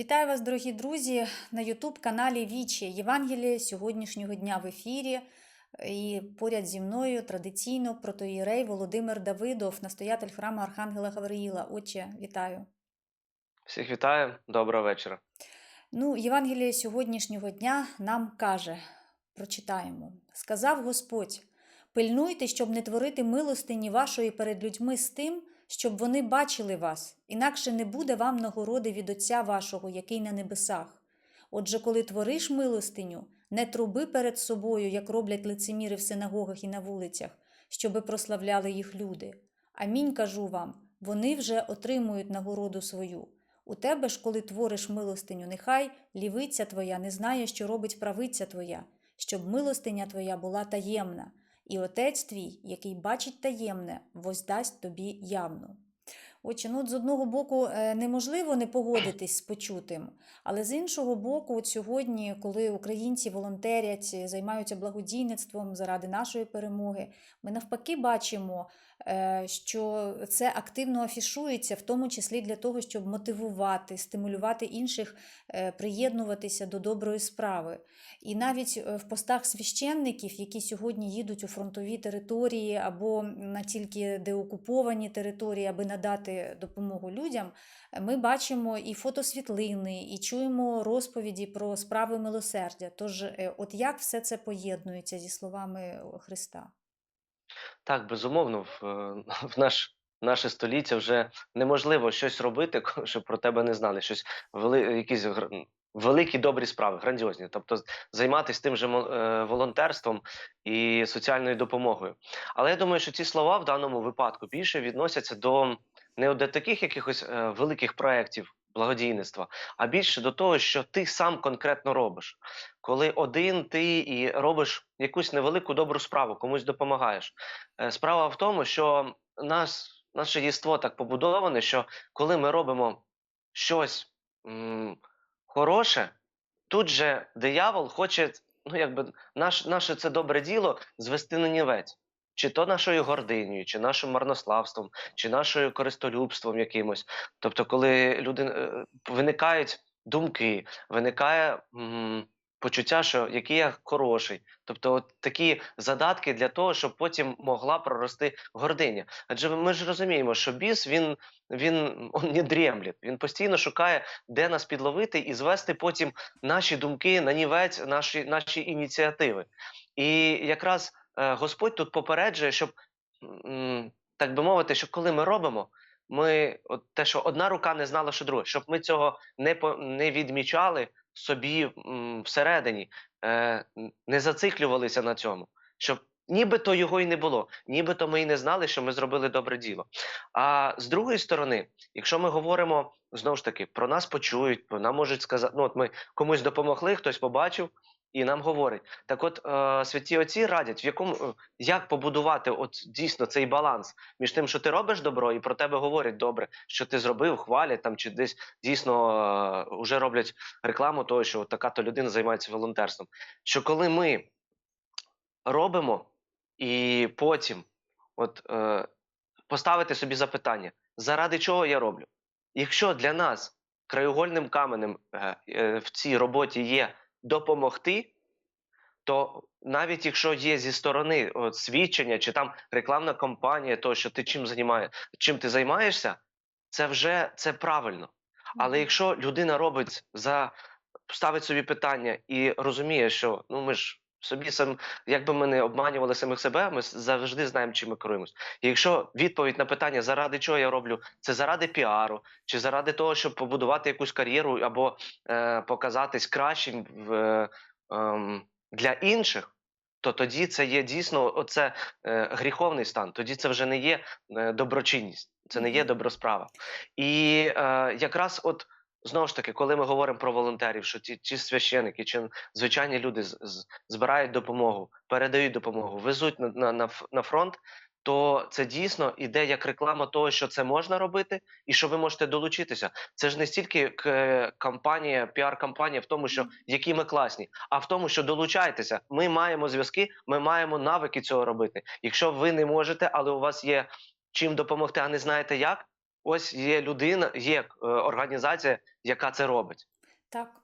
Вітаю вас, дорогі друзі, на Ютуб-каналі Вічі Євангеліє сьогоднішнього дня в ефірі. І поряд зі мною традиційно протоїрей Володимир Давидов, настоятель храму Архангела Гавриїла. Отче, вітаю. Всіх вітаю, доброго вечора. Ну, Євангеліє сьогоднішнього дня нам каже: прочитаємо: Сказав Господь: пильнуйте, щоб не творити милостині вашої перед людьми з тим, щоб вони бачили вас, інакше не буде вам нагороди від Отця вашого, який на небесах. Отже, коли твориш милостиню, не труби перед собою, як роблять лицеміри в синагогах і на вулицях, щоби прославляли їх люди. Амінь кажу вам, вони вже отримують нагороду свою. У тебе ж, коли твориш милостиню, нехай лівиця твоя не знає, що робить правиця твоя, щоб милостиня твоя була таємна, і отець твій, який бачить таємне, воздасть тобі явно. Отже, ну, з одного боку, е, неможливо не погодитись з почутим, але з іншого боку, от сьогодні, коли українці волонтерять, займаються благодійництвом заради нашої перемоги, ми навпаки бачимо, що це активно афішується, в тому числі для того, щоб мотивувати, стимулювати інших е, приєднуватися до доброї справи. І навіть е, в постах священників, які сьогодні їдуть у фронтові території або на тільки деокуповані території, аби надати допомогу людям, е, ми бачимо і фотосвітлини, і чуємо розповіді про справи милосердя. Тож, е, от як все це поєднується зі словами Христа? Так, безумовно, в, е, в наш, наше століття вже неможливо щось робити, щоб про тебе не знали. Щось вели, якісь гр- великі добрі справи, грандіозні. Тобто займатися тим же е, волонтерством і соціальною допомогою. Але я думаю, що ці слова в даному випадку більше відносяться до не до таких якихось е, великих проєктів благодійництва, а більше до того, що ти сам конкретно робиш. Коли один ти і робиш якусь невелику добру справу, комусь допомагаєш. Е, Справа в тому, що нас, наше єство так побудоване, що коли ми робимо щось м, хороше, тут же диявол хоче, ну якби наш, наше це добре діло звести на нівець. Чи то нашою гординею, чи нашим марнославством, чи нашою користолюбством якимось. Тобто, коли люди е, виникають думки, виникає м, почуття, що який я хороший. Тобто, от такі задатки для того, щоб потім могла прорости гординя. Адже ми ж розуміємо, що біс він, він он не дремлет, він постійно шукає, де нас підловити і звести потім наші думки на нівець, наші, наші ініціативи. І якраз е, Господь тут попереджує, щоб м, так би мовити, що коли ми робимо, ми от те, що одна рука не знала, що друга, щоб ми цього не по не відмічали собі всередині, е, не зациклювалися на цьому, щоб нібито його і не було, нібито ми і не знали, що ми зробили добре діло. А з другої сторони, якщо ми говоримо знову ж таки про нас почують, про нам можуть сказати, ну от ми комусь допомогли, хтось побачив. І нам говорить, так от е, святі отці радять, в якому е, як побудувати от дійсно цей баланс між тим, що ти робиш добро, і про тебе говорять добре, що ти зробив, хвалять там чи десь дійсно е, вже роблять рекламу того, що така то людина займається волонтерством. Що коли ми робимо, і потім от е, поставити собі запитання, заради чого я роблю? Якщо для нас краєугольним каменем е, е, в цій роботі є допомогти, то навіть якщо є зі сторони от, свідчення чи там рекламна кампанія, то що ти чим займає, чим ти займаєшся, це вже це правильно. Але якщо людина робить за ставить собі питання і розуміє, що ну ми ж собі сам, якби ми не обманювали самих себе, ми завжди знаємо, чим ми керуємось. І якщо відповідь на питання, заради чого я роблю, це заради піару, чи заради того, щоб побудувати якусь кар'єру або е, показатись кращим в, е, ем, для інших. То тоді це є дійсно оце е, гріховний стан. Тоді це вже не є е, доброчинність, це не є добросправа. І е, якраз от знову ж таки, коли ми говоримо про волонтерів, що ті, ті священики чи звичайні люди з, з, збирають допомогу, передають допомогу, везуть на, на, на, на фронт, то це дійсно іде як реклама того, що це можна робити, і що ви можете долучитися. Це ж не стільки кампанія, піар-кампанія в тому, що які ми класні, а в тому, що долучайтеся. Ми маємо зв'язки, ми маємо навики цього робити. Якщо ви не можете, але у вас є чим допомогти, а не знаєте як, ось є людина, є е, організація, яка це робить. Так.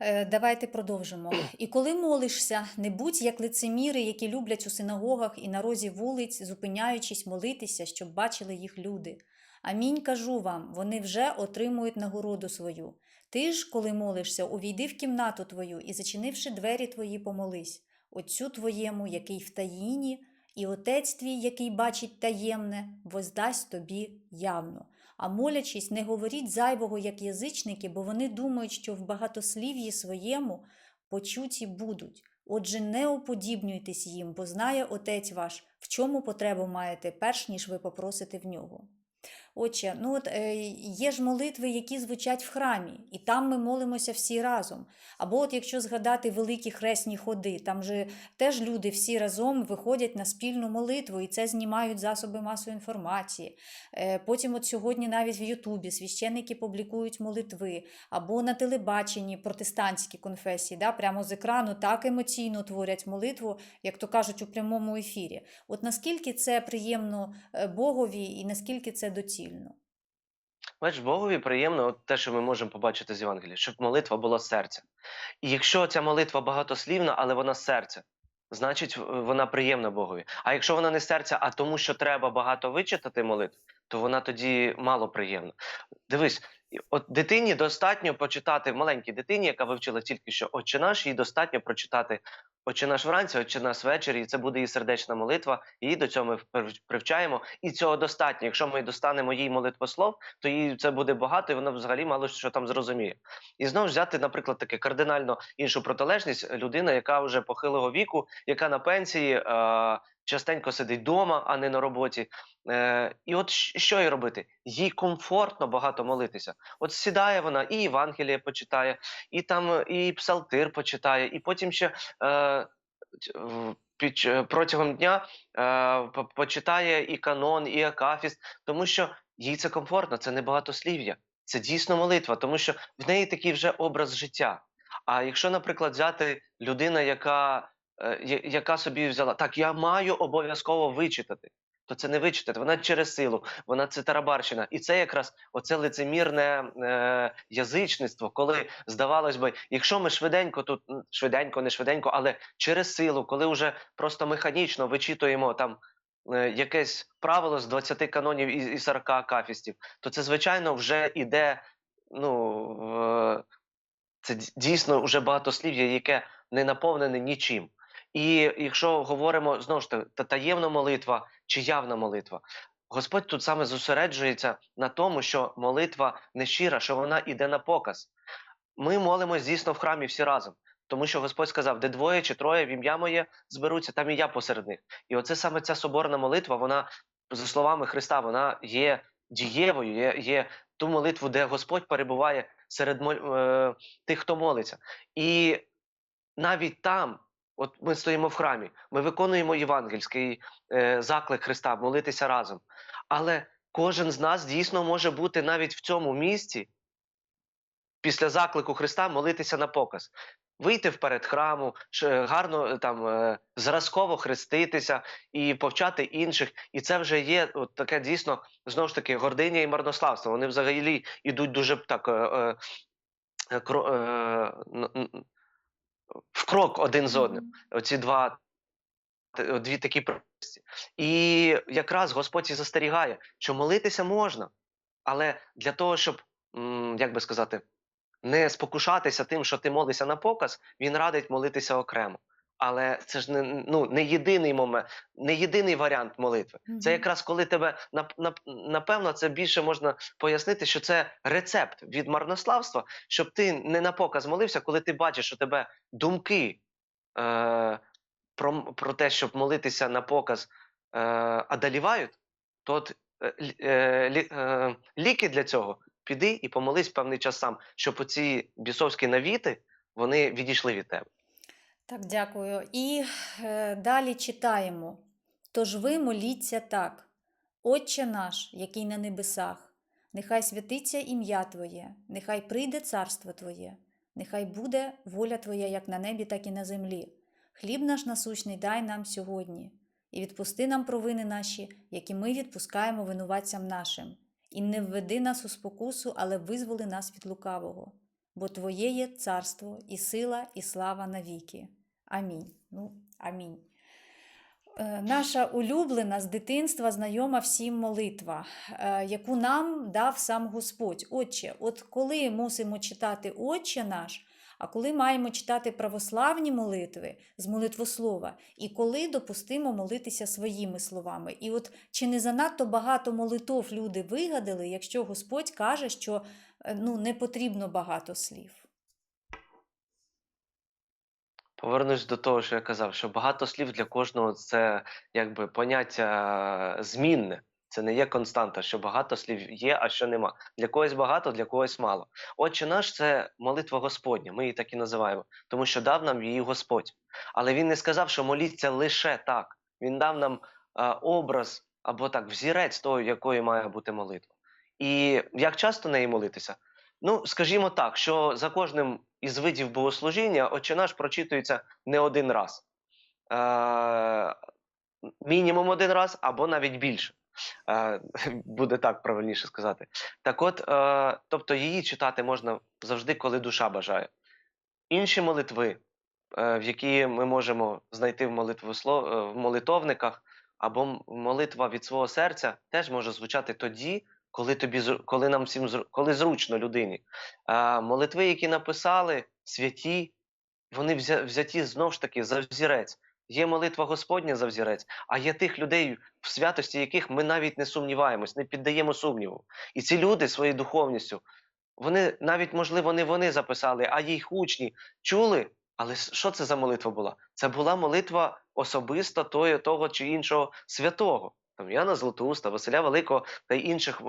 Е, Давайте продовжимо. І коли молишся, не будь як лицеміри, які люблять у синагогах і на розі вулиць, зупиняючись молитися, щоб бачили їх люди. Амінь кажу вам, вони вже отримують нагороду свою. Ти ж, коли молишся, увійди в кімнату твою і, зачинивши двері твої, помолись. Отцю твоєму, який в таїні, і отець твій, який бачить таємне, воздасть тобі явно. А молячись, не говоріть зайвого, як язичники, бо вони думають, що в багатослів'ї своєму почуті будуть. Отже, не уподібнюйтесь їм, бо знає Отець ваш, в чому потребу маєте, перш ніж ви попросите в нього. Отче, ну от е, є ж молитви, які звучать в храмі, і там ми молимося всі разом. Або от якщо згадати великі хресні ходи, там же теж люди всі разом виходять на спільну молитву, і це знімають засоби масової інформації. Е, Потім, от сьогодні, навіть в Ютубі священники публікують молитви, або на телебаченні протестантські конфесії, да, прямо з екрану так емоційно творять молитву, як то кажуть, у прямому ефірі. От наскільки це приємно е, Богові і наскільки це доцільно? Бачиш, Богові приємно от те, що ми можемо побачити з Євангелія, щоб молитва була серця. І якщо ця молитва багатослівна, але вона з серця, значить вона приємна Богові. А якщо вона не серця, а тому, що треба багато вичитати молитв, то вона тоді мало приємна. Дивись, от дитині достатньо почитати маленькій дитині, яка вивчила тільки що Отче наш, їй достатньо прочитати Отче наш вранці, Отче наш ввечері, і це буде її сердечна молитва. Її до цього ми привчаємо. І цього достатньо. Якщо ми достанемо їй молитвослов, то їй це буде багато, і вона взагалі мало що там зрозуміє. І знову взяти, наприклад, таке кардинально іншу протилежність людина, яка вже похилого віку, яка на пенсії. Е- Частенько сидить вдома, а не на роботі. Е, і от що їй робити? Їй комфортно багато молитися. От сідає вона і Євангеліє почитає, і там і псалтир почитає, і потім ще е, під, протягом дня е, почитає і канон, і акафіст, тому що їй це комфортно, це не багатослів'я, це дійсно молитва, тому що в неї такий вже образ життя. А якщо, наприклад, взяти людина, яка, е, яка собі взяла, так, я маю обов'язково вичитати. То це не вичитати, вона через силу, вона це тарабарщина. І це якраз оце лицемірне е, язичництво, коли здавалось би, якщо ми швиденько тут швиденько, не швиденько, але через силу, коли вже просто механічно вичитуємо там е, якесь правило з 20 канонів і, і 40 акафістів, то це звичайно вже іде. Ну в, це дійсно вже багатослів'я, яке не наповнене нічим. І якщо говоримо знову ж таки, та таємна молитва чи явна молитва, Господь тут саме зосереджується на тому, що молитва не щира, що вона йде на показ. Ми молимось дійсно в храмі всі разом, тому що Господь сказав, де двоє чи троє в ім'я моє зберуться, там і я посеред них. І оце саме ця соборна молитва, вона, за словами Христа, вона є дієвою, є, є ту молитву, де Господь перебуває серед мол- е, тих, хто молиться. І навіть там, от ми стоїмо в храмі, ми виконуємо євангельський е, заклик Христа молитися разом. Але кожен з нас дійсно може бути навіть в цьому місці, після заклику Христа, молитися на показ. Вийти вперед храму, гарно е, там е, зразково хреститися і повчати інших. І це вже є от таке дійсно знову ж таки гординя і марнославство. Вони взагалі йдуть дуже так. Е, е, е, е, в крок один з одним. Оці два дві такі прості. І якраз Господь і застерігає, що молитися можна, але для того, щоб, як би сказати, не спокушатися тим, що ти молишся на показ, він радить молитися окремо. Але це ж не, ну, не єдиний момент, не єдиний варіант молитви. Це якраз коли тебе нап- напевно це більше можна пояснити, що це рецепт від марнославства, щоб ти не на показ молився, коли ти бачиш, що тебе думки е, про, про те, щоб молитися на показ, е, одолівають, то от, е, е, е, ліки для цього піди і помолись певний час сам, щоб оці бісовські навіти вони відійшли від тебе. Так, дякую. І е, далі читаємо. Тож ви моліться так. Отче наш, який на небесах, нехай святиться ім'я Твоє, нехай прийде царство Твоє, нехай буде воля Твоя як на небі, так і на землі. Хліб наш насущний дай нам сьогодні, і відпусти нам провини наші, які ми відпускаємо винуватцям нашим. і не введи нас у спокусу, але визволи нас від лукавого. Бо Твоє є царство, і сила, і слава навіки. Амінь. Ну, амінь. Е, Наша улюблена з дитинства знайома всім молитва, е, яку нам дав сам Господь. Отче, от коли мусимо читати Отче наш, а коли маємо читати православні молитви з молитвослова, і коли допустимо молитися своїми словами. І от чи не занадто багато молитов люди вигадали, якщо Господь каже, що ну, не потрібно багато слів? Повернусь до того, що я казав, що багато слів для кожного це якби поняття змінне. Це не є константа, що багато слів є, а що нема. Для когось багато, для когось мало. Отче наш це молитва Господня, ми її так і називаємо, тому що дав нам її Господь. Але він не сказав, що моліться лише так. Він дав нам а, образ або так, взірець того, якою має бути молитва. І як часто неї молитися? Ну, скажімо так, що за кожним із видів богослужіння Отче наш прочитується не один раз. Е, мінімум один раз або навіть більше. Е, буде так правильніше сказати. Так от, е, тобто її читати можна завжди, коли душа бажає. Інші молитви, е, в які ми можемо знайти в, молитвослов... е, в молитовниках, або молитва від свого серця, теж може звучати тоді, коли тобі коли нам всім коли зручно людині. Е, молитви, які написали святі, вони взя- взяті знов ж таки за взірець. Є молитва Господня за взірець, а є тих людей, в святості яких ми навіть не сумніваємось, не піддаємо сумніву. І ці люди своєю духовністю, вони навіть, можливо, не вони записали, а їх учні чули. Але що це за молитва була? Це була молитва особиста того чи іншого святого, там Яна Златоуста, Василя Великого та інших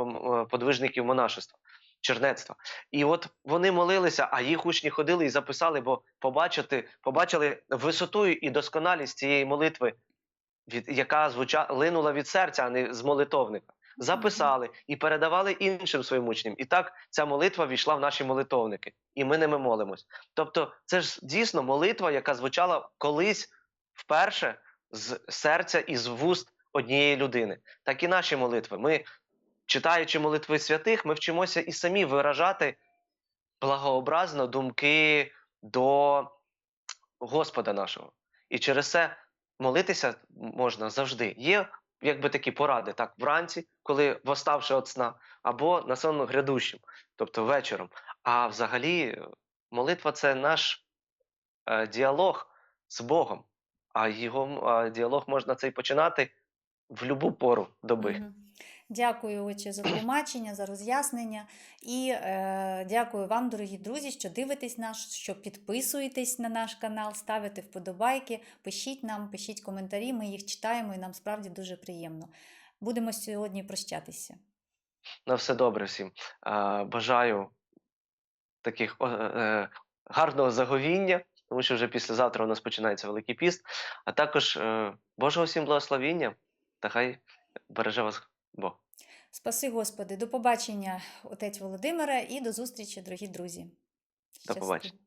подвижників монашества, чернецтва. І от вони молилися, а їх учні ходили і записали, бо побачити, побачили висоту і досконалість цієї молитви, від, яка звуча, линула від серця, а не з молитовника. Записали і передавали іншим своїм учням. І так ця молитва війшла в наші молитовники, і ми ними молимось. Тобто, це ж дійсно молитва, яка звучала колись вперше з серця і з вуст однієї людини. Так і наші молитви. Ми, читаючи молитви святих, ми вчимося і самі виражати благообразно думки до Господа нашого. І через це молитися можна завжди. Є якби такі поради, так, вранці, коли воставши від сна, або на сон грядущим, тобто вечором. А взагалі молитва це наш е, діалог з Богом. А його діалог можна цей починати в будь-яку пору доби. Дякую, отче, за тлумачення, за роз'яснення. І е, дякую вам, дорогі друзі, що дивитесь наш, що підписуєтесь на наш канал, ставите вподобайки, пишіть нам, пишіть коментарі. Ми їх читаємо, і нам справді дуже приємно. Будемо сьогодні прощатися. На все добре всім. Е, бажаю таких е, гарного заговіння, тому що вже післязавтра у нас починається Великий піст, а також е, Божого всім благословіння, та хай береже вас Бог. Спаси Господи, до побачення, отець Володимире, і до зустрічі, дорогі друзі. До побачення.